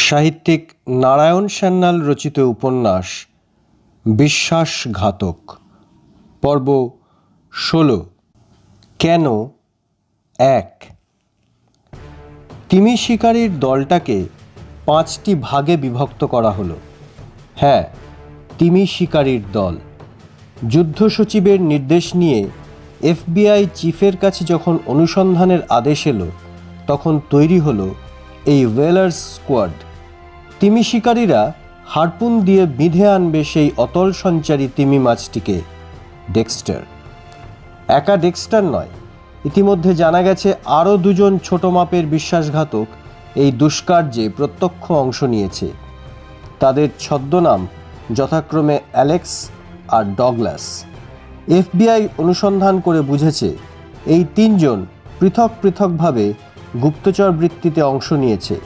সাহিত্যিক নারায়ণ সান্যাল রচিত উপন্যাস বিশ্বাসঘাতক, পর্ব ষোলো। কেন? এক। তিমি শিকারীর দলটাকে পাঁচটি ভাগে বিভক্ত করা হলো। হ্যাঁ তিমি শিকারীর দল। যুদ্ধ সচিবের নির্দেশ নিয়ে এফবিআই চিফের কাছে যখন অনুসন্ধানের আদেশ এলো, তখন তৈরি হলো এই ওয়েলার্স স্কোয়াড। তিমি শিকারীরা হারপুন দিয়ে বিঁধে আনবে সেই অতল সঞ্চারী তিমি মাছটিকে, ডেক্সটার। একা ডেক্সটার নয়, ইতিমধ্যে জানা গেছে আরও দুজন ছোট মাপের বিশ্বাসঘাতক এই দুষ্কার্যে প্রত্যক্ষ অংশ নিয়েছে। তাদের ছদ্মনাম যথাক্রমে অ্যালেক্স আর ডগলাস। এফবিআই অনুসন্ধান করে বুঝেছে, এই তিনজন পৃথক পৃথকভাবে গুপ্তচর বৃত্তিতে অংশ নিয়েছে।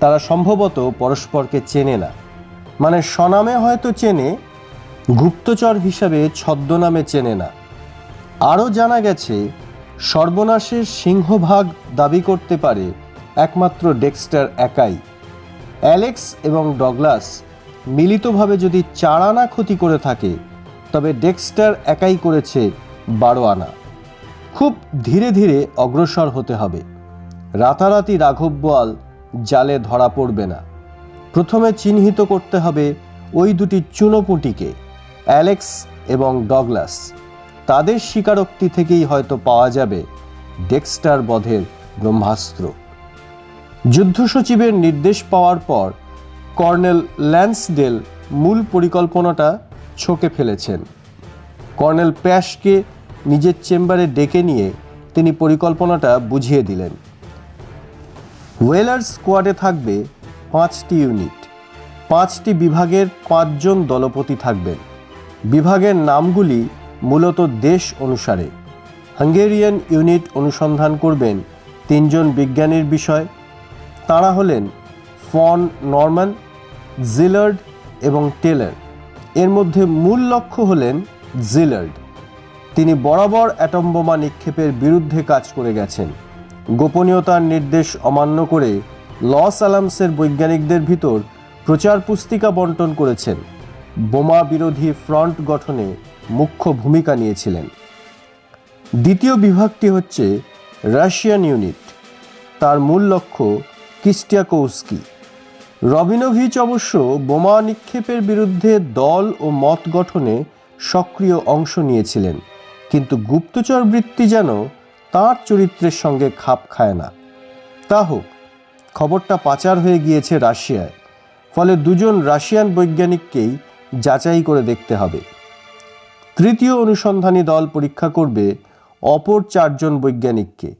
তারা সম্ভবত পরস্পরকে চেনে না। মানে স্বনামে হয়তো চেনে, গুপ্তচর হিসাবে ছদ্মনামে চেনে না। আরও জানা গেছে, সর্বনাশের সিংহভাগ দাবি করতে পারে একমাত্র ডেক্সটার একাই। অ্যালেক্স এবং ডগলাস মিলিতভাবে যদি চার আনা ক্ষতি করে থাকে, তবে ডেক্সটার একাই করেছে বারো আনা খুব ধীরে ধীরে অগ্রসর হতে হবে। রাতারাতি রাঘব বোয়াল জালে ধরা পড়বে না। প্রথমে চিহ্নিত করতে হবে ওই দুটি চুনোপুঁটিকে, অ্যালেক্স এবং ডগলাস। তাদের স্বীকারোক্তি থেকেই হয়তো পাওয়া যাবে ডেক্সটার বধের ব্রহ্মাস্ত্র। যুদ্ধ সচিবের নির্দেশ পাওয়ার পর কর্নেল ল্যান্সডেল মূল পরিকল্পনাটা ছকে ফেলেছেন। কর্নেল প্যাশকে নিজের চেম্বারে ডেকে নিয়ে তিনি পরিকল্পনাটা বুঝিয়ে দিলেন। ওয়েলার স্কোয়াডে থাকবে পাঁচটি ইউনিট। পাঁচটি বিভাগের পাঁচজন দলপতি থাকবেন। বিভাগের নামগুলি মূলত দেশ অনুসারে। হাঙ্গেরিয়ান ইউনিট অনুসন্ধান করবেন তিনজন বিজ্ঞানীর বিষয়। তাঁরা হলেন ফন নরম্যান, জিলার্ড এবং টেলার। এর মধ্যে মূল লক্ষ্য হলেন জিলার্ড। তিনি বরাবর অ্যাটম বোমা নিক্ষেপের বিরুদ্ধে কাজ করে গেছেন। গোপনীয়তার নির্দেশ অমান্য করে লস আলামসের বৈজ্ঞানিকদের ভিতর প্রচার পুস্তিকা বন্টন করেছেন। বোমা বিরোধী ফ্রন্ট গঠনে মুখ্য ভূমিকা নিয়েছিলেন। দ্বিতীয় বিভাগটি হচ্ছে রাশিয়ান ইউনিট। তার মূল লক্ষ্য কিস্টিয়াকৌস্কি রবিনোভিচ অবশ্য বোমা নিক্ষেপের বিরুদ্ধে দল ও মত গঠনে সক্রিয় অংশ নিয়েছিলেন। কিন্তু গুপ্তচর বৃত্তি যেন তাঁর চরিত্রের সঙ্গে খাপ খায় না। তা হোক, খবরটা পাচার হয়ে গিয়েছে রাশিয়ায়, ফলে দুজন রাশিয়ান বৈজ্ঞানিককেই যাচাই করে দেখতে হবে। তৃতীয় অনুসন্ধানী দল পরীক্ষা করবে অপর চারজন বৈজ্ঞানিককে।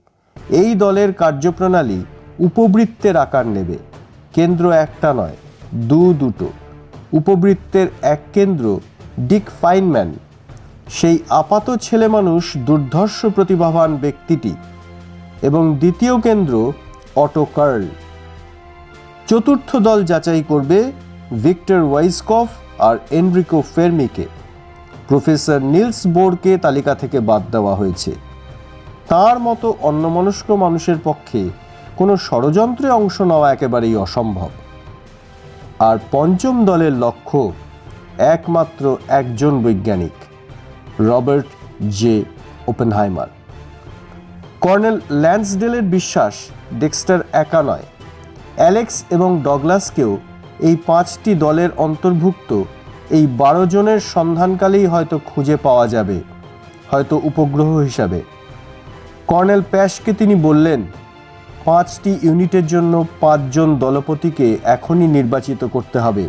এই দলের কার্যপ্রণালী উপবৃত্তের আকার নেবে। কেন্দ্র একটা নয়, দু দুটো। উপবৃত্তের এক কেন্দ্র ডিক ফাইনম্যান সেই আপাত ছেলে মানুষ দুর্ধর্ষ প্রতিভাবান ব্যক্তিটি এবং দ্বিতীয় কেন্দ্র অটো কার্ল। চতুর্থ দল যাচাই করবে ভিক্টর ওয়াইসকফ আর এনরিকো ফেরমিকে। প্রফেসর নিলস বোরকে তালিকা থেকে বাদ দেওয়া হয়েছে। তার মতো অন্যমনস্ক মানুষের পক্ষে কোনো ষড়যন্ত্রে অংশ নেওয়া একেবারেই অসম্ভব। আর পঞ্চম দলের লক্ষ্য একমাত্র একজন বৈজ্ঞানিক। Robert J Oppenheimer. কর্নেল ল্যান্সডেলের বিশ্বাস ডেক্সটার একা নয়। অ্যালেক্স এবং ডগলাসকেও এই পাঁচটি দলের অন্তর্ভুক্ত এই বারো জনের সন্ধানকালেই হয়তো খুঁজে পাওয়া যাবে, হয়তো উপগ্রহ হিসাবে। কর্নেল প্যাশকে তিনি বললেন, পাঁচটি ইউনিটের জন্য পাঁচজন দলপতিকে এখনই নির্বাচিত করতে হবে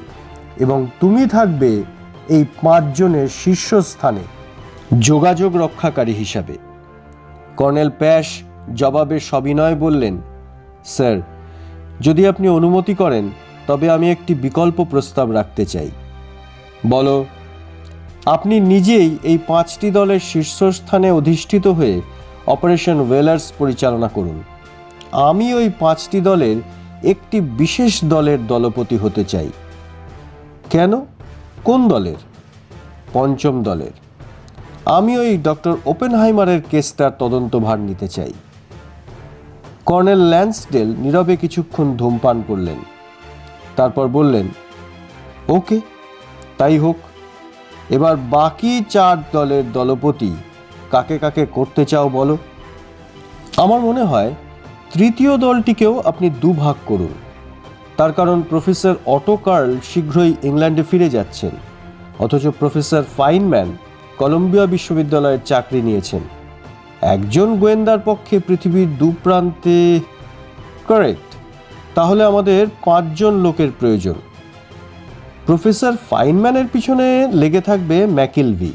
এবং তুমি থাকবে এই পাঁচজনের শীর্ষস্থানে। যোগাযোগ রক্ষাকারী হিসাবে। কর্নেল প্যাশ জবাবে সবিনয় বললেন, স্যার, যদি আপনি অনুমতি করেন, তবে আমি একটি বিকল্প প্রস্তাব রাখতে চাই। বলো, আপনি নিজেই এই পাঁচটি দলের শীর্ষস্থানে অধিষ্ঠিত হয়ে অপারেশন ওয়েলার্স পরিচালনা করুন। আমি ওই পাঁচটি দলের একটি বিশেষ দলের দলপতি হতে চাই। কেন? কোন দলের? পঞ্চম দলের। আমি ওই ডক্টর ওপেনহাইমারের কেসটার তদন্তভার নিতে চাই। কর্নেল ল্যান্সডেল নীরবে কিছুক্ষণ ধূমপান করলেন। তারপর বললেন, ওকে, তাই হোক। এবার বাকি চার দলের দলপতি কাকে কাকে করতে চাও বলো। আমার মনে হয় তৃতীয় দলটিকেও আপনি দুভাগ করুন। তার কারণ প্রফেসর অটো কার্ল শীঘ্রই ইংল্যান্ডে ফিরে যাচ্ছেন, অথচ প্রফেসর ফাইনম্যান কলম্বিয়া বিশ্ববিদ্যালয়ের চাকরি নিয়েছেন। একজন গোয়েন্দার পক্ষে পৃথিবীর দু প্রান্তে কারেক্ট তাহলে আমাদের পাঁচজন লোকের প্রয়োজন। প্রফেসর ফাইনম্যানের পিছনে লেগে থাকবে ম্যাকিলভি।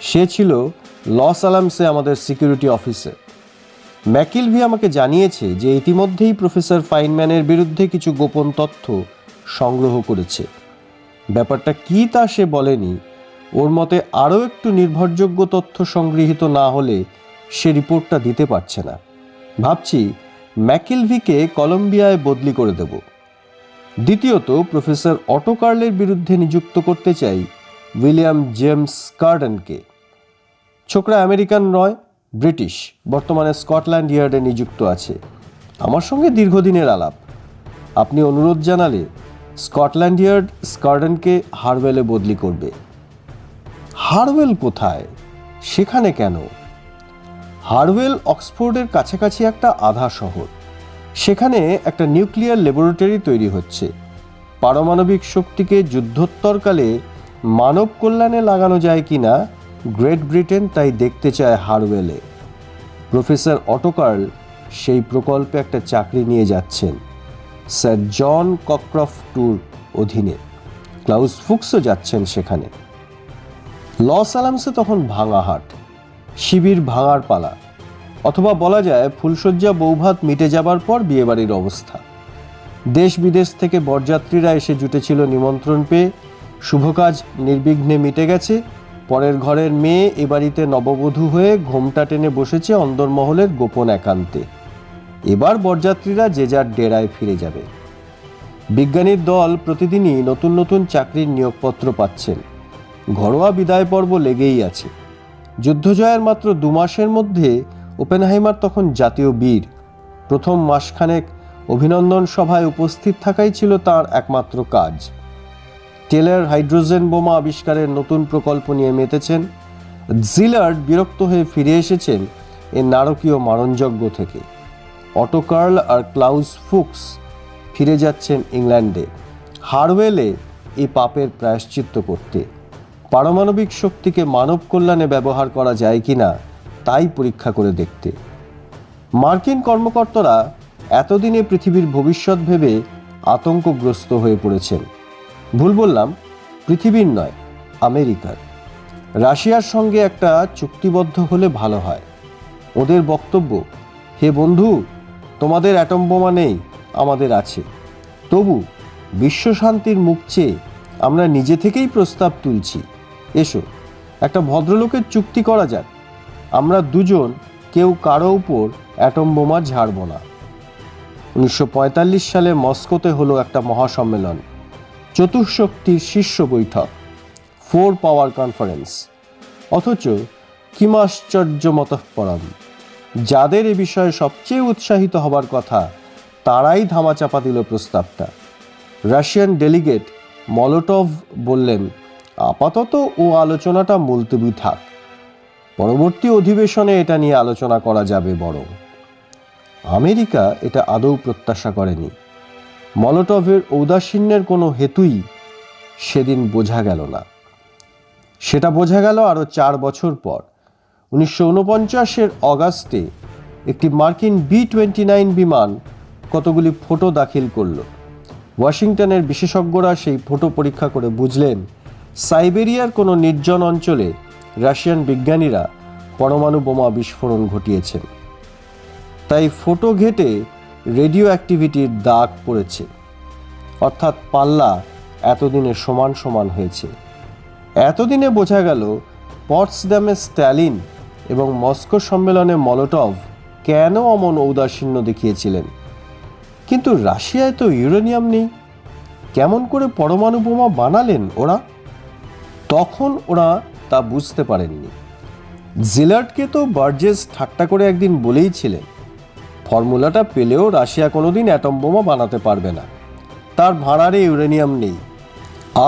সে ছিল লস আলামসে আমাদের সিকিউরিটি অফিসার। ম্যাকিলভি আমাকে জানিয়েছে যে ইতিমধ্যেই প্রফেসর ফাইনম্যানের বিরুদ্ধে কিছু গোপন তথ্য সংগ্রহ করেছে। ব্যাপারটা কি তা সে বলেনি ওর মতে আরও একটু নির্ভরযোগ্য তথ্য সংগৃহীত না হলে সে রিপোর্টটা দিতে পারছে না। ভাবছি ম্যাকিলভিকে কলম্বিয়ায় বদলি করে দেব। দ্বিতীয়ত, প্রফেসর অটো কার্লের বিরুদ্ধে নিযুক্ত করতে চাই উইলিয়াম জেমস কার্ডেনকে। ছোকরা আমেরিকান নয়, ব্রিটিশ, বর্তমানে স্কটল্যান্ড ইয়ার্ডে নিযুক্ত আছে। আমার সঙ্গে দীর্ঘদিনের আলাপ। আপনি অনুরোধ জানালে স্কটল্যান্ড ইয়ার্ড স্কার্ডেনকে হারওয়েলে বদলি করবে। হারওয়েল কোথায়? সেখানে কেন? হারওয়েল অক্সফোর্ডের কাছাকাছি একটা আধা শহর। সেখানে একটা নিউক্লিয়ার ল্যাবরেটরি তৈরি হচ্ছে। পারমাণবিক শক্তিকে যুদ্ধোত্তরকালে মানব কল্যাণে লাগানো যায় কিনা, গ্রেট ব্রিটেন তাই দেখতে চায় হারওয়েলে। প্রফেসর অটোকার্ল সেই প্রকল্পে একটা চাকরি নিয়ে যাচ্ছেন। স্যার জন কক্রফ টুর অধীনে। ক্লাউস ফুক্সও যাচ্ছেন সেখানে। লস আলামসে তখন ভাঙা হাট, শিবির ভাঙার পালা, অথবা বলা যায় ফুলশয্যা বৌভাত মিটে যাবার পর বিয়েবাড়ির অবস্থা। দেশ বিদেশ থেকে বরযাত্রীরা এসে জুটেছিল নিমন্ত্রণ পেয়ে, শুভ কাজ নির্বিঘ্নে মিটে গেছে, পরের ঘরের মেয়ে এ বাড়িতে নববধূ হয়ে ঘোমটা টেনে বসেছে অন্দরমহলের গোপন একান্তে। এবার বরযাত্রীরা যে যার ডেরায় ফিরে যাবে। বিজ্ঞানীর দল প্রতিদিনই নতুন নতুন চাকরির নিয়োগপত্র পাচ্ছেন। ঘরোয়া বিদায় পর্ব লেগেই আছে। যুদ্ধজয়ের মাত্র দু মাসের মধ্যে ওপেনহাইমার তখন জাতীয় বীর। প্রথম মাসখানেক অভিনন্দন সভায় উপস্থিত থাকাই ছিল তার একমাত্র কাজ। টেলার হাইড্রোজেন বোমা আবিষ্কারের নতুন প্রকল্প নিয়ে মেতেছেন। জিলার্ড বিরক্ত হয়ে ফিরে এসেছেন এ নারকীয় মারণযজ্ঞ থেকে। অটো কার্ল আর ক্লাউস ফুক্স ফিরে যাচ্ছেন ইংল্যান্ডে। হারওয়েলে এই পাপের প্রায়শ্চিত্ত করতে। পারমাণবিক শক্তিকে মানব কল্যাণে ব্যবহার করা যায় কি না তাই পরীক্ষা করে দেখতে। মার্কিন কর্মকর্তারা এতদিনে পৃথিবীর ভবিষ্যৎ ভেবে আতঙ্কগ্রস্ত হয়ে পড়েছেন। ভুল বললাম, পৃথিবীর নয়, আমেরিকার। রাশিয়ার সঙ্গে একটা চুক্তিবদ্ধ হলে ভালো হয়। ওদের বক্তব্য, হে বন্ধু, তোমাদের অ্যাটম বোমা নেই, আমাদের আছে। তবু বিশ্বশান্তির মুখ চেয়ে আমরা নিজে থেকেই প্রস্তাব তুলছি। এসো, একটা ভদ্রলোকের চুক্তি করা যাক। আমরা দুজন, কেউ কারও উপর অ্যাটম বোমা ঝাড়ব না। উনিশশো পঁয়তাল্লিশ সালে মস্কোতে হলো একটা মহাসম্মেলন চতুর্শক্তির শীর্ষ বৈঠক, ফোর পাওয়ার কনফারেন্স। অথচ কিমাশ্চর্যমতঃপরম যাদের এ বিষয়ে সবচেয়ে উৎসাহিত হবার কথা, তারাই ধামাচাপা দিল প্রস্তাবটা। রাশিয়ান ডেলিগেট মলোটভ বললেন আপাতত ও আলোচনাটা মুলতবি থাক। পরবর্তী অধিবেশনে এটা নিয়ে আলোচনা করা যাবে বরং। আমেরিকা এটা আদৌ প্রত্যাশা করেনি। মলটভের ঔদাসীন্যের কোনো হেতুই সেদিন বোঝা গেল না। সেটা বোঝা গেল আরও চার বছর পর। উনিশশো উনপঞ্চাশের অগাস্টে একটি মার্কিন বি টোয়েন্টি নাইন বিমান কতগুলি ফটো দাখিল করল। ওয়াশিংটনের বিশেষজ্ঞরা সেই ফটো পরীক্ষা করে বুঝলেন সাইবেরিয়ার কোনো নির্জন অঞ্চলে রাশিয়ান বিজ্ঞানীরা পরমাণু বোমা বিস্ফোরণ ঘটিয়েছেন। তাই ফটো ঘেটে রেডিও অ্যাক্টিভিটির দাগ পড়েছে। অর্থাৎ পাল্লা এতদিনে সমান সমান হয়েছে। এতদিনে বোঝা গেল পটসডামে স্ট্যালিন এবং মস্কো সম্মেলনে মলোটভ কেন অমন ঔদাসীন্য দেখিয়েছিলেন? কিন্তু রাশিয়ায় তো ইউরেনিয়াম নেই। কেমন করে পরমাণু বোমা বানালেন ওরা? তখন ওরা তা বুঝতে পারেননি। জিলার্ডকে তো বার্জেস ঠাট্টা করে একদিন বলেই ছিলেন, ফর্মুলাটা পেলেও রাশিয়া কোনোদিন অ্যাটম বোমা বানাতে পারবে না। তার ভাঁড়ারে ইউরেনিয়াম নেই।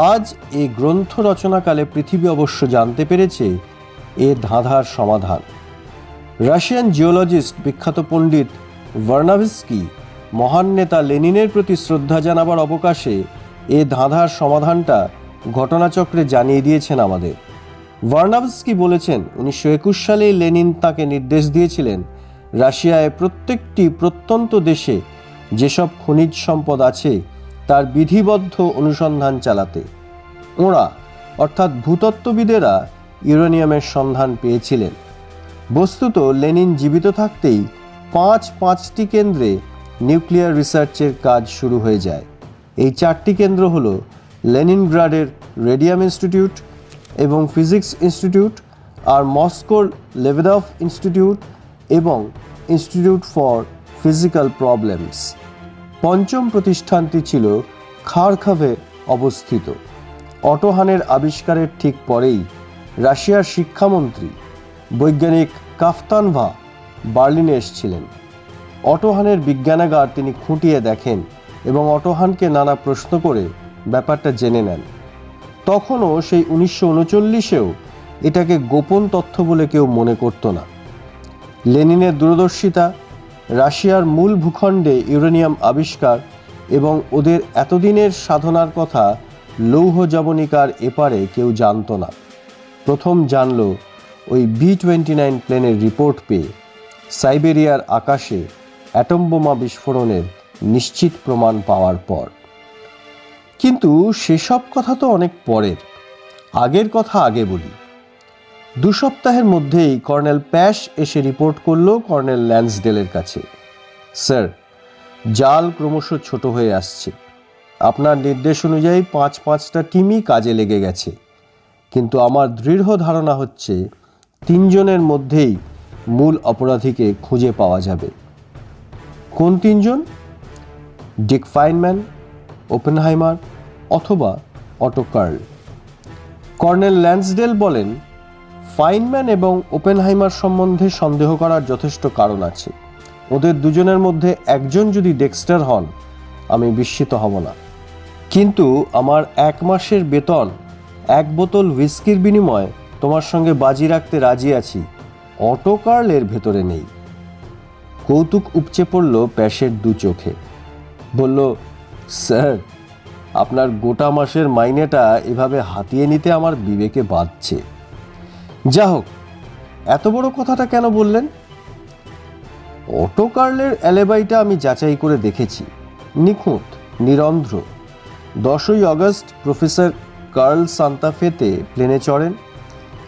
আজ এই গ্রন্থ রচনাকালে পৃথিবী অবশ্য জানতে পেরেছে এ ধাঁধার সমাধান। রাশিয়ান জিওলজিস্ট বিখ্যাত পণ্ডিত ভার্নাভিস্কি মহান নেতা লেনিনের প্রতি শ্রদ্ধা জানাবার অবকাশে এ ধাঁধার সমাধানটা ঘটনাচক্রে জানিয়ে দিয়েছেন আমাদের। ভার্নাভস্কি বলেছেন, উনিশশো একুশ সালেই লেনিন তাকে নির্দেশ দিয়েছিলেন, রাশিয়ায় প্রত্যেকটি প্রত্যন্ত দেশে যেসব খনিজ সম্পদ আছে তার বিধিবদ্ধ অনুসন্ধান চালাতে। ওঁরা, অর্থাৎ ভূতত্ত্ববিদেরা, ইউরেনিয়ামের সন্ধান পেয়েছিলেন। বস্তুত, লেনিন জীবিত থাকতেই পাঁচ পাঁচটি কেন্দ্রে নিউক্লিয়ার রিসার্চের কাজ শুরু হয়ে যায়। এই চারটি কেন্দ্র হল লেনিনগ্রাডের রেডিয়াম ইনস্টিটিউট এবং ফিজিক্স ইনস্টিটিউট আর মস্কোর লেভেদফ ইনস্টিটিউট এবং ইনস্টিটিউট ফর ফিজিক্যাল প্রবলেমস। পঞ্চম প্রতিষ্ঠানটি ছিল খারখাভে অবস্থিত। অটোহানের আবিষ্কারের ঠিক পরেই রাশিয়ার শিক্ষামন্ত্রী বৈজ্ঞানিক কাফতানভা বার্লিনে এসেছিলেন। অটোহানের বিজ্ঞানাগার তিনি খুঁটিয়ে দেখেন এবং অটোহানকে নানা প্রশ্ন করে ব্যাপারটা জেনে নেন। তখনও সেই উনিশশো উনচল্লিশেও এটাকে গোপন তথ্য বলে কেউ মনে করতো না। লেনিনের দূরদর্শিতা, রাশিয়ার মূল ভূখণ্ডে ইউরেনিয়াম আবিষ্কার এবং ওদের এতদিনের সাধনার কথা লৌহ জবনিকার এপারে কেউ জানতো না। প্রথম জানল ওই বি টোয়েন্টি নাইন প্লেনের রিপোর্ট পেয়ে। সাইবেরিয়ার আকাশে অ্যাটম বোমা বিস্ফোরণের নিশ্চিত প্রমাণ পাওয়ার পর। কিন্তু সেসব কথা তো অনেক পরের। আগের কথা আগে বলি। দু সপ্তাহের মধ্যেই কর্নেল প্যাশ এসে রিপোর্ট করল কর্নেল ল্যান্সডেলের কাছে। স্যার, জাল ক্রমশ ছোট হয়ে আসছে। আপনার নির্দেশ অনুযায়ী পাঁচ পাঁচটা টিমই কাজে লেগে গেছে। কিন্তু আমার দৃঢ় ধারণা হচ্ছে তিনজনের মধ্যেই মূল অপরাধীকে খুঁজে পাওয়া যাবে। কোন তিনজন? ডিক ফাইনম্যান ওপেনহাইমার অথবা অটো কার্ল কর্নেল ল্যান্সডেল বলেন, ফাইনম্যান এবং ওপেনহাইমার সম্বন্ধে সন্দেহ করার যথেষ্ট কারণ আছে। ওদের দুজনের মধ্যে একজন যদি ডেক্সটার হন, আমি বিস্মিত হব না। কিন্তু আমার এক মাসের বেতন, এক বোতল হুইস্কির বিনিময়ে তোমার সঙ্গে বাজি রাখতে রাজি আছি অটো কার্লের ভেতরে নেই। কৌতুক উপচে পড়ল প্যাশের দু চোখে। বলল স্যার, আপনার গোটা মাসের মাইনেটা এভাবে হাতিয়ে নিতে আমার বিবেকে বাঁধছে। যা হোক এত বড় কথাটা কেন বললেন? অটো কার্লের অ্যালেবাইটা আমি যাচাই করে দেখেছি। নিখুঁত, নিরন্ধ্র। দশই আগস্ট প্রফেসর কার্ল সান্তাফেতে প্লেনে চড়েন।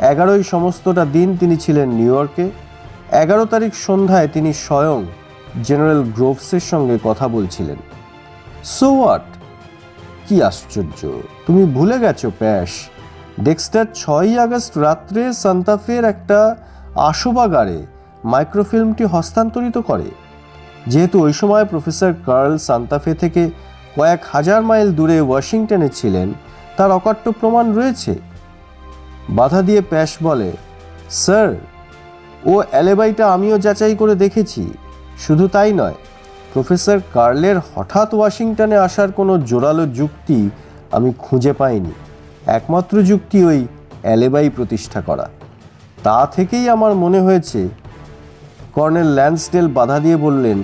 এগারোই সমস্তটা দিন তিনি ছিলেন নিউ ইয়র্কে। এগারো তারিখ সন্ধ্যায় তিনি স্বয়ং জেনারেল গ্রোভসের সঙ্গে কথা বলছিলেন। সো হোয়াট কি আশ্চর্য। তুমি ভুলে গেছো, প্যাশ। ডেক্সটার ছয়ই আগস্ট রাত্রে সান্তাফের একটা আশোবাগারে মাইক্রোফিল্মটি হস্তান্তরিত করে। যেহেতু ওই সময় প্রফেসর কার্ল সান্তাফে থেকে কয়েক হাজার মাইল দূরে ওয়াশিংটনে ছিলেন, তার অকাট্য প্রমাণ রয়েছে। বাধা দিয়ে প্যাশ বলে, স্যার, ও অ্যালেবাইটা আমিও যাচাই করে দেখেছি। শুধু তাই নয় প্রফেসর কার্লের হঠাৎ ওয়াশিংটনে আসার কোনো জোরালো যুক্তি আমি খুঁজে পাইনি। একমাত্র যুক্তি ওই অ্যালেবাই প্রতিষ্ঠা করা। তা থেকেই আমার মনে হয়েছে, কর্নেল ল্যান্সডেল বাধা দিয়ে বললেন,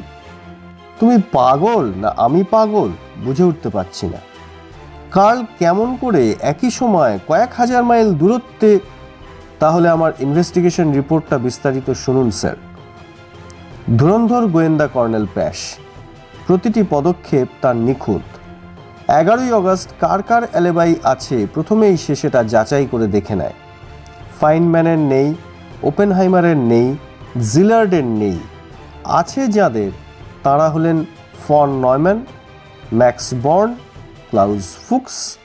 তুমি পাগল না আমি পাগল? বুঝে উঠতে পারছি না। কার্ল কেমন করে একই সময় কয়েক হাজার মাইল দূরত্বে, তাহলে আমার ইনভেস্টিগেশন রিপোর্টটা বিস্তারিত শুনুন, স্যার। ধুরন্ধর গোয়েন্দা কর্নেল প্যাশ। প্রতিটি পদক্ষেপ তার নিখুঁত। এগারোই অগস্ট কার কার অ্যালেবাই আছে প্রথমেই সে সেটা যাচাই করে দেখে নেয়। ফাইনম্যানের নেই, ওপেনহাইমারের নেই, জিলার্ডের নেই। আছে যাদের, তারা হলেন von Neumann, Max Born, Klaus Fuchs,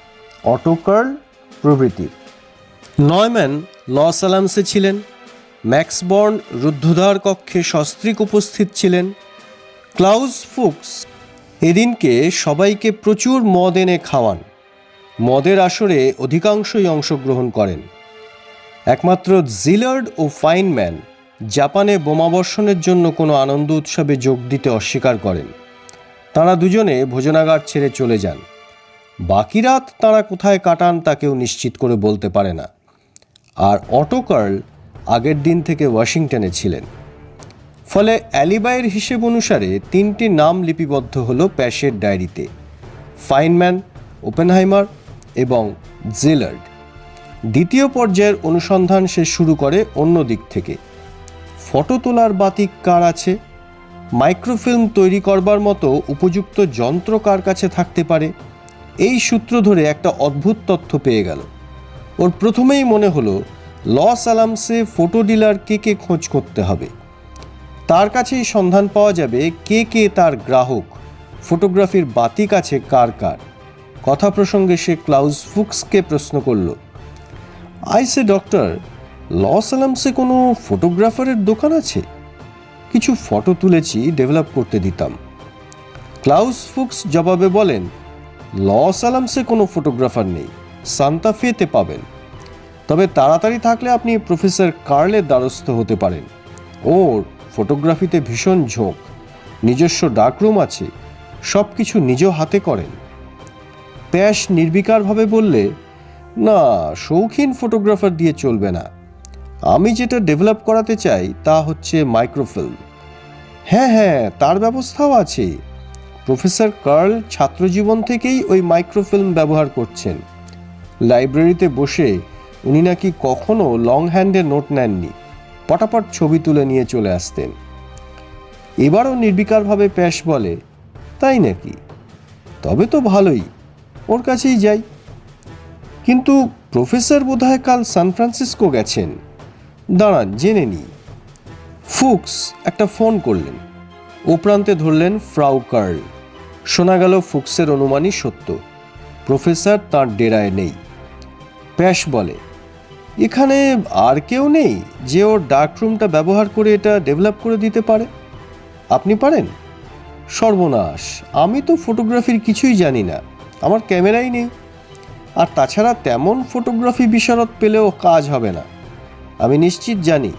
Otto Karl প্রভৃতির নয়ম্যান লস অ্যালামসে ছিলেন। ম্যাক্স বর্ন রুদ্ধদ্বার কক্ষে সস্ত্রীক উপস্থিত ছিলেন ক্লাউজ ফুক্স। এদিনকে সবাইকে প্রচুর মদ এনে খাওয়ান। মদের আসরে অধিকাংশই অংশগ্রহণ করেন। একমাত্র জিলার্ড ও ফাইনম্যান জাপানে বোমাবর্ষণের জন্য কোনো আনন্দ উৎসবে যোগ দিতে অস্বীকার করেন। তারা দুজনে ভোজনাগার ছেড়ে চলে যান। বাকি রাত তাঁরা কোথায় কাটান তা কেউ নিশ্চিত করে বলতে পারে না। আর অটো কার্ল আগের দিন থেকে ওয়াশিংটনে ছিলেন। ফলে অ্যালিবাইয়ের হিসেব অনুসারে তিনটি নাম লিপিবদ্ধ হল প্যাশের ডায়েরিতে, ফাইনম্যান, ওপেনহাইমার এবং জেলার্ড। দ্বিতীয় পর্যায়ের অনুসন্ধান সে শুরু করে অন্য দিক থেকে। ফটো তোলার বাতিক কার আছে? মাইক্রোফিল্ম তৈরি করবার মতো উপযুক্ত যন্ত্র কার কাছে থাকতে পারে? এই সূত্র ধরে একটা অদ্ভুত তথ্য পেয়ে গেল। ওর প্রথমেই মনে হলো লস আলামসে ফটো ডিলার কে কে খোঁজ করতে হবে? তার কাছেই সন্ধান পাওয়া যাবে কে কে তার গ্রাহক, ফটোগ্রাফির বাতিক আছে কার কার। কথা প্রসঙ্গে সে ক্লাউজ ফুক্সকে প্রশ্ন করল আইসে ডক্টর, লস আলামসে কোনো ফটোগ্রাফারের দোকান আছে? কিছু ফটো তুলেছি, ডেভেলপ করতে দিতাম। ক্লাউস ফুক্স জবাবে বলেন, লস আলামসে কোনো ফটোগ্রাফার নেই, সান্তা ফেতে পাবেন। তবে তাড়াতাড়ি থাকলে আপনি প্রফেসর কার্লের দ্বারস্থ হতে পারেন। ওর ফটোগ্রাফিতে ভীষণ ঝোঁক, নিজস্ব ডাকরুম আছে সব কিছু নিজ হাতে করেন। প্যাশ নির্বিকারভাবে বললে, না, শৌখিন ফটোগ্রাফার দিয়ে চলবে না। আমি যেটা ডেভেলপ করাতে চাই তা হচ্ছে মাইক্রোফিল্ম। হ্যাঁ হ্যাঁ তার ব্যবস্থাও আছে। প্রফেসর কার্ল ছাত্রজীবন থেকেই ওই মাইক্রোফিল্ম ব্যবহার করছেন। লাইব্রেরিতে বসে উনি নাকি কখনো লং হ্যান্ডে নোট নেননি। পটাপট ছবি তুলে নিয়ে চলে আসতেন। এবারও নির্বিকারভাবে প্যাশ বলে, তাই নাকি? তবে তো ভালোই, ওর কাছেই যাই। কিন্তু প্রফেসর বোধহয় কাল সান ফ্রান্সিসকো গেছেন। দাঁড়ান, জেনে নিই। ফুক্স একটা ফোন করলেন। ও প্রান্তে ধরলেন ফ্রাউ কার্ল। শোনা গেল ফুক্সের অনুমানই সত্য। প্রফেসর তাঁর ডেরায় নেই। প্যাশ বলে এখানে আর কেউ নেই যে ওর ডার্করুমটা ব্যবহার করে এটা ডেভেলপ করে দিতে পারে। আপনি পারেন? সর্বনাশ। আমি তো ফটোগ্রাফির কিছুই জানি না। আমার ক্যামেরাই নেই। আর তাছাড়া তেমন ফটোগ্রাফি বিশারদ পেলেও কাজ হবে না। আমি নিশ্চিত জানি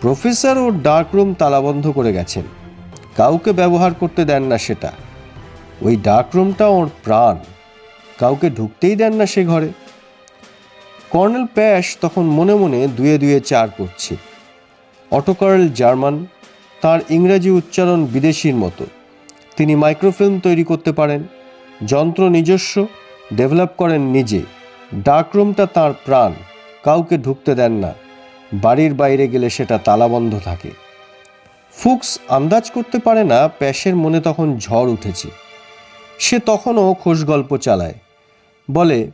প্রফেসর ওর ডার্করুম তালাবন্ধ করে গেছেন। কাউকে ব্যবহার করতে দেন না সেটা। ওই ডার্করুমটা ওর প্রাণ। কাউকে ঢুকতেই দেন না সে ঘরে। কর্নেল প্যাশ তখন মনে মনে দুয়ে দুয়ে চার করছে। অটোকার্ল জার্মান, তার ইংরেজি উচ্চারণ বিদেশির মতো। তিনি মাইক্রোফিল্ম তৈরি করতে পারেন, যন্ত্র নিজস্ব, ডেভেলপ করেন নিজে। ডার্করুমটা তার প্রাণ, কাউকে ঢুকতে দেন না। বাড়ির বাইরে গেলে সেটা তালাবন্ধ থাকে। ফুক্স আন্দাজ করতে পারে না প্যাশের মনে তখন ঝড় উঠেছে। সে তখনও খোশ গল্প চালায়। বলে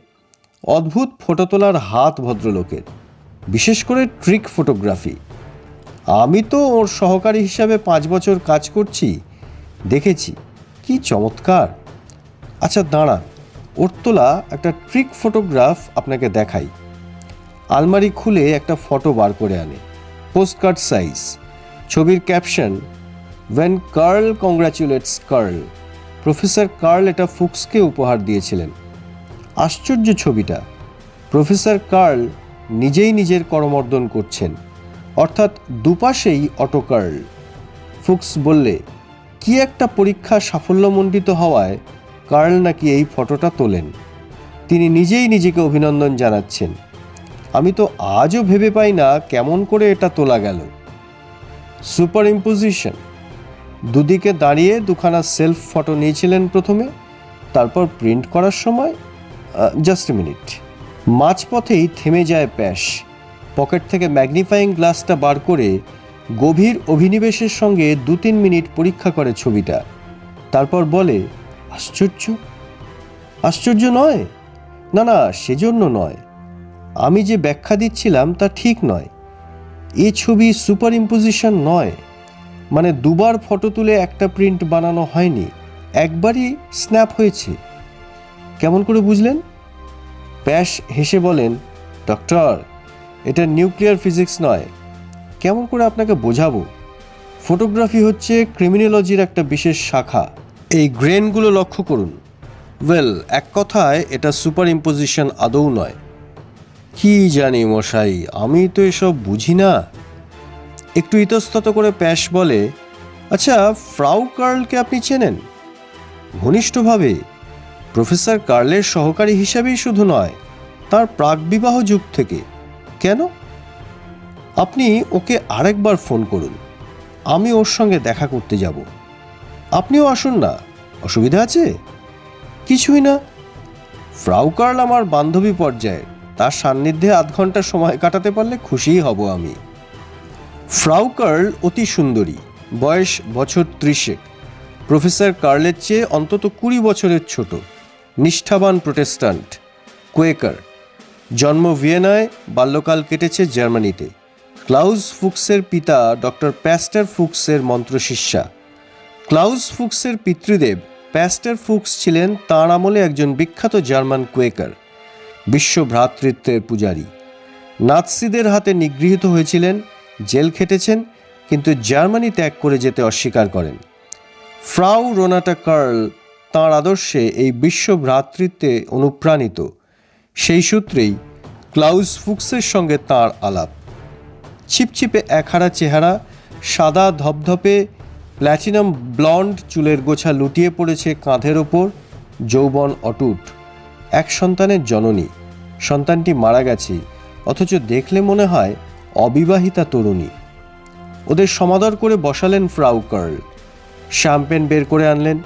অদ্ভুত ফটো তোলার হাত ভদ্রলোকের, বিশেষ করে ট্রিক ফটোগ্রাফি। আমি তো ওর সহকারী হিসাবে পাঁচ বছর কাজ করছি, দেখেছি, কি চমৎকার। আচ্ছা দাঁড়ান, ওর তোলা একটা ট্রিক ফটোগ্রাফ আপনাকে দেখাই। আলমারি খুলে একটা ফটো বার করে আনে, পোস্টকার্ড সাইজ, ছবির caption when Karl congratulations Karl professor Karl এটা ফুক্সকে উপহার দিয়েছিলেন। আশ্চর্য ছবিটা। প্রফেসর কার্ল নিজেই নিজের করমর্দন করছেন। অর্থাৎ দুপাশেই অটো কার্ল। ফুক্স বললে, কি একটা পরীক্ষা সাফল্যমণ্ডিত হওয়ায় কার্ল নাকি এই ফটোটা তোলেন। তিনি নিজেই নিজেকে অভিনন্দন জানাচ্ছেন। আমি তো আজও ভেবে পাই না কেমন করে এটা তোলা গেল। সুপার ইম্পোজিশন দুদিকে দাঁড়িয়ে দুখানা সেলফ ফটো নিয়েছিলেন প্রথমে, তারপর প্রিন্ট করার সময় জাস্ট মিনিট মাঝপথেই থেমে যায় প্যাশ। পকেট থেকে ম্যাগনিফাইং গ্লাসটা বার করে গভীর অভিনিবেশের সঙ্গে দু তিন মিনিট পরীক্ষা করে ছবিটা। তারপর বলে, আশ্চর্য? আশ্চর্য নয়? না না, সেজন্য নয়। আমি যে ব্যাখ্যা দিচ্ছিলাম তা ঠিক নয়। এ ছবি সুপার ইম্পোজিশন নয়। মানে দুবার ফটো তুলে একটা প্রিন্ট বানানো হয়নি। একবারই স্ন্যাপ হয়েছে। কেমন করে বুঝলেন? প্যাশ হেসে বলেন, ডক্টর, এটা নিউক্লিয়ার ফিজিক্স নয়। কেমন করে আপনাকে বোঝাবো? ফটোগ্রাফি হচ্ছে ক্রিমিনোলজির একটা বিশেষ শাখা। এই গ্রেনগুলো লক্ষ্য করুন। ওয়েল, এক কথায় এটা সুপার ইম্পোজিশন আদৌ নয়। কি জানি মশাই, আমি তো এসব বুঝি না। একটু ইতস্তত করে প্যাশ বলে আচ্ছা ফ্রাউ কার্লকে আপনি চেনেন? ঘনিষ্ঠভাবে। প্রফেসর কার্লের সহকারী হিসাবেই শুধু নয়, তার প্রাকবিবাহ যুগ থেকে। কেন? আপনি ওকে আরেকবার ফোন করুন। আমি ওর সঙ্গে দেখা করতে যাব। আপনিও আসুন না। অসুবিধা আছে? কিছুই না। ফ্রাউ কার্ল আমার বান্ধবী পর্যায়ের তার সান্নিধ্যে আধ ঘণ্টা সময় কাটাতে পারলে খুশিই হব আমি। ফ্রাউ কার্ল অতি সুন্দরী। বয়স বছর ত্রিশে প্রফেসর কার্লের চেয়ে অন্তত কুড়ি বছরের ছোট। নিষ্ঠাবান প্রোটেস্ট্যান্ট, কোয়েকার, জন্ম ভিয়েনায়, বাল্যকাল কেটেছে জার্মানিতে। ক্লাউস ফুক্সের পিতা ডক্টর প্যাস্টার ফুক্সের মন্ত্রশিষ্যা। ক্লাউস ফুক্সের পিতৃদেব প্যাস্টার ফুক্স ছিলেন তাঁর আমলে একজন বিখ্যাত জার্মান কোয়েকার বিশ্ব ভ্রাতৃত্বের পূজারী। নাৎসিদের হাতে নিগৃহীত হয়েছিলেন, জেল খেটেছেন, কিন্তু জার্মানি ত্যাগ করে যেতে অস্বীকার করেন। ফ্রাউ রোনাটা কার্ল তাঁর আদর্শে এই বিশ্ব ভ্রাতৃত্বে অনুপ্রাণিত। সেই সূত্রেই ক্লাউস ফুক্সের সঙ্গে তাঁর আলাপ। ছিপছিপে একহারা চেহারা, সাদা ধপধপে, প্ল্যাটিনাম ব্লন্ড চুলের গোছা লুটিয়ে পড়েছে কাঁধের ওপর, যৌবন অটুট। এক সন্তানের জননী। সন্তানটি মারা গেছে, অথচ দেখলে মনে হয় অবিবাহিতা তরুণী। ওদের সমাদর করে বসালেন ফ্রাউ কার্ল। শ্যাম্পেন বের করে আনলেন।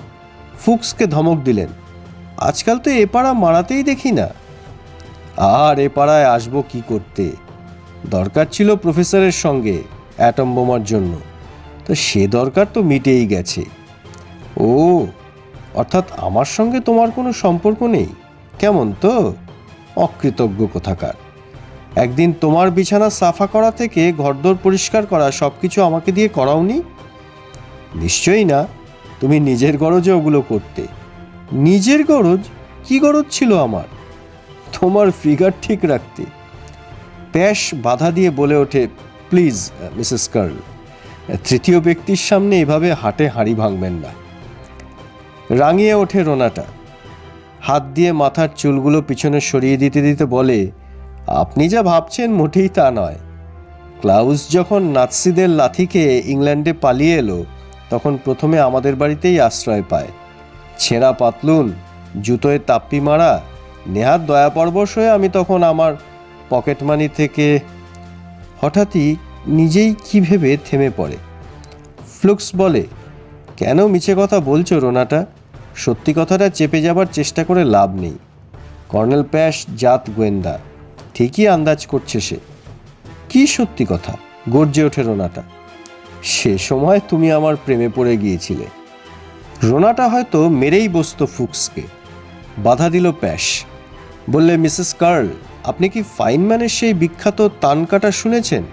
ফুক্সকে ধমক দিলেন। আজকাল তো এ মারাতেই দেখি না। আর এ পাড়ায় আসব কি করতে? দরকার ছিল প্রফেসরের সঙ্গে অ্যাটম বোমার জন্য। তো সে দরকার তো মিটেই গেছে। ও, অর্থাৎ আমার সঙ্গে তোমার কোনো সম্পর্ক নেই? কেমন তো? অকৃতজ্ঞ কোথাকার। একদিন তোমার বিছানা সাফা করা থেকে ঘরদোর পরিষ্কার করা সব কিছু আমাকে দিয়ে করাওনি? নিশ্চয়ই না। তুমি নিজের গরজে ওগুলো করতে। নিজের গরজ? কি গরজ ছিল আমার? তোমার ফিগার ঠিক রাখতে। প্যাশ বাধা দিয়ে বলে ওঠে প্লিজ মিসেস কার্ল তৃতীয় ব্যক্তির সামনে এভাবে হাটে হাঁড়ি ভাঙবেন না। রাঙিয়ে ওঠে রোনাটা। হাত দিয়ে মাথার চুলগুলো পিছনে সরিয়ে দিতে দিতে বলে, আপনি যা ভাবছেন মোটেই তা নয়। ক্লাউস যখন নাৎসিদের লাথিকে ইংল্যান্ডে পালিয়ে এলো তখন প্রথমে আমাদের বাড়িতেই আশ্রয় পায়। ছেঁড়া পাতলুন, জুতোয় তাপ্পি মারা, নেহাত দয়াপরবশ হয়ে আমি তখন আমার পকেট মানি থেকে হঠাৎই নিজেই কি ভেবে থেমে পড়ে। ফ্লুক্স বলে, কেন মিছে কথা বলছো রোনাটা? সত্যি কথাটা চেপে যাবার চেষ্টা করে লাভ নেই। কর্নেল প্যাশ জাত গোয়েন্দা, ঠিকই আন্দাজ করছে সে। কি সত্যি কথা? গর্জে ওঠে রোনাটা। সে সময় তুমি আমার প্রেমে পড়ে গিয়েছিলে। রোনাটা হয়তো মেরেই বসতো ফুক্সকে। বাধা দিল প্যাশ। বললে, মিসেস কার্ল, আপনি কি ফাইনম্যানের সেই বিখ্যাত তানকাটা শুনেছেন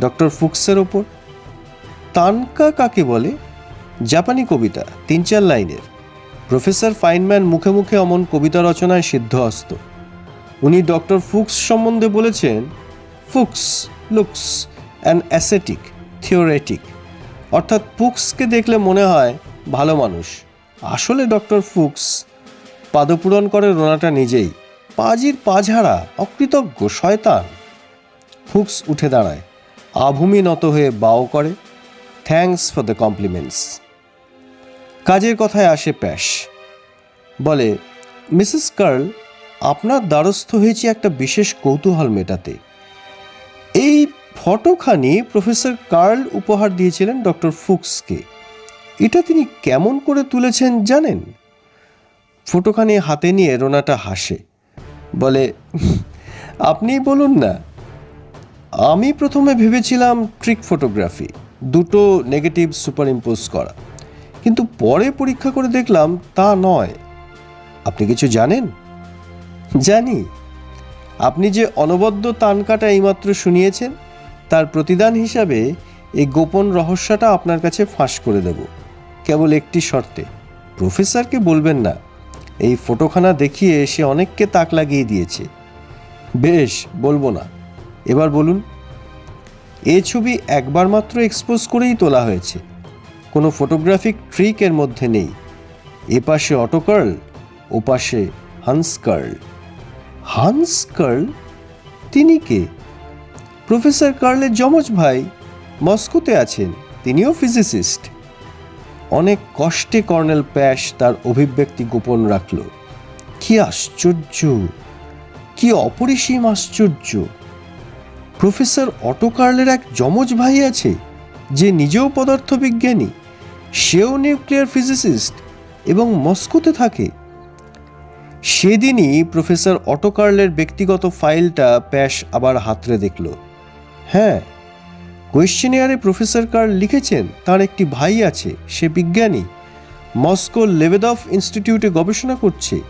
ডক্টর ফুক্সের ওপর? তানকা কাকে বলে? জাপানি কবিতা, তিন চার লাইনের। প্রফেসর ফাইনম্যান মুখে মুখে অমন কবিতা রচনায় সিদ্ধহস্ত উনি ডক্টর ফুক্স সম্বন্ধে বলেছেন, Fuchs, looks, an ascetic. Theoretic অর্থাৎ ফুক্সকে দেখলে মনে হয় ভালো মানুষ। আসলে ডক্টর ফুক্স পাদপূরণ করে রোনাটা নিজেই, পাজির পাঝাড়া, অকৃতজ্ঞ শয়তান। ফুক্স উঠে দাঁড়ায়, আভূমি নত হয়ে বাও করে থ্যাঙ্কস ফর দ্য কমপ্লিমেন্টস কাজের কথায় আসে প্যাশ। বলে মিসেস কার্ল আপনার দ্বারস্থ হয়েছে একটা বিশেষ কৌতূহল মেটাতে। ফটোখানি প্রফেসর কার্ল উপহার দিয়েছিলেন ডক্টর ফুক্সকে। এটা তিনি কেমন করে তুলেছেন জানেন? ফটোখানি হাতে নিয়ে রোনাটা হাসে। বলে আপনিই বলুন না, আমি প্রথমে ভেবেছিলাম ট্রিক ফটোগ্রাফি, দুটো নেগেটিভ সুপার ইম্পোজ করা। কিন্তু পরে পরীক্ষা করে দেখলাম তা নয়। আপনি কিছু জানেন? জানি। আপনি যে অনবদ্য তানকাটা এইমাত্র শুনিয়েছেন তার প্রতিদান হিসাবে এই গোপন রহস্যটা আপনার কাছে ফাঁস করে দেব। কেবল একটি শর্তে, প্রফেসরকে বলবেন না। এই ফটোখানা দেখিয়ে সে অনেককে তাক লাগিয়ে দিয়েছে। বেশ, বলব না। এবার বলুন, এ ছবি একবার মাত্র এক্সপোজ করেই তোলা হয়েছে। কোনো ফটোগ্রাফিক ট্রিক এর মধ্যে নেই। এ পাশে অটোকার্ল ও পাশে হান্স কার্ল হান্স কার্ল তিনি কে? প্রফেসর কার্লের যমজ ভাই মস্কোতে আছেন, তিনিও ফিজিসিস্ট। অনেক কষ্টে কর্নেল প্যাশ তার অভিব্যক্তি গোপন রাখল। কি আশ্চর্য! কি অপরিসীম আশ্চর্য! প্রফেসর অটো কার্লের এক যমজ ভাই আছে, যে নিজেও পদার্থবিজ্ঞানী, সেও নিউক্লিয়ার ফিজিসিস্ট এবং মস্কোতে থাকে। সেদিনই প্রফেসর অটো কার্লের ব্যক্তিগত ফাইলটা প্যাশ আবার হাতড়ে দেখল। হ্যাঁ কোয়েশ্চেনিয়ারে প্রফেসর কার্ল লিখেছেন, তার একটি ভাই আছে, সে বিজ্ঞানী। মস্কো লেভেদফ ইনস্টিটিউটে গবেষণা করছে।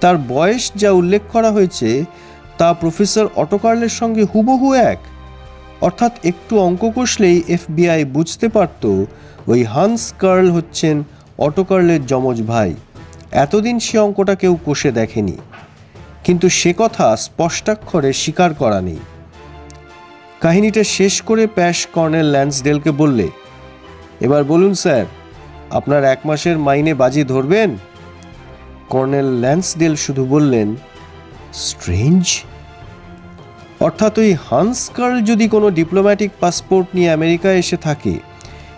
তার বয়স যা উল্লেখ করা হয়েছে, তা প্রফেসর অটোকার্লের সঙ্গে হুবহু এক। অর্থাৎ একটু অঙ্ক কষলেই এফবিআই বুঝতে পারত, ওই হান্স কার্ল হচ্ছেন অটোকার্লের যমজ ভাই। এতদিন সে অঙ্কটা কেউ কষে দেখেনি। কিন্তু সে কথা স্পষ্টাক্ষরে স্বীকার করা নেই। কাহিনীটা শেষ করে প্যাশ কর্নেল ল্যান্সডেলকে বললে, এবার বলুন স্যার, আপনার এক মাসের মাইনে বাজি ধরবেন? কর্নেল ল্যান্সডেল শুধু বললেন, স্ট্রেঞ্জ? অর্থাৎ ওই হান্স কার্ল যদি কোনো ডিপ্লোম্যাটিক পাসপোর্ট নিয়ে আমেরিকা এসে থাকে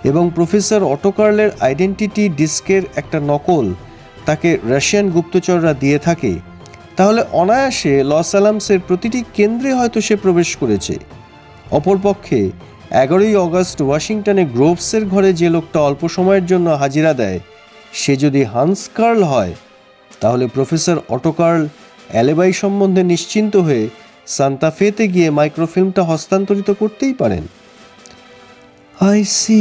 এবং প্রফেসর অটোকার্লের আইডেন্টিটি ডিস্কের একটা নকল তাকে রাশিয়ান গুপ্তচররা দিয়ে থাকে, তাহলে অনায়াসে লস অ্যালামসের প্রতিটি কেন্দ্রে হয়তো সে প্রবেশ করেছে। অপরপক্ষে এগারোই অগস্ট ওয়াশিংটনে গ্রোভসের ঘরে যে লোকটা অল্প সময়ের জন্য হাজিরা দেয়, সে যদি হান্স কার্ল হয়, তাহলে প্রফেসর অটোকার্ল অ্যালেবাই সম্বন্ধে নিশ্চিন্ত হয়ে সান্তা ফেতে গিয়ে মাইক্রোফিল্মটা হস্তান্তরিত করতেই পারেন। আই সি,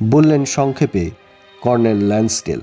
বললেন সংক্ষেপে কর্নেল ল্যান্সডেল।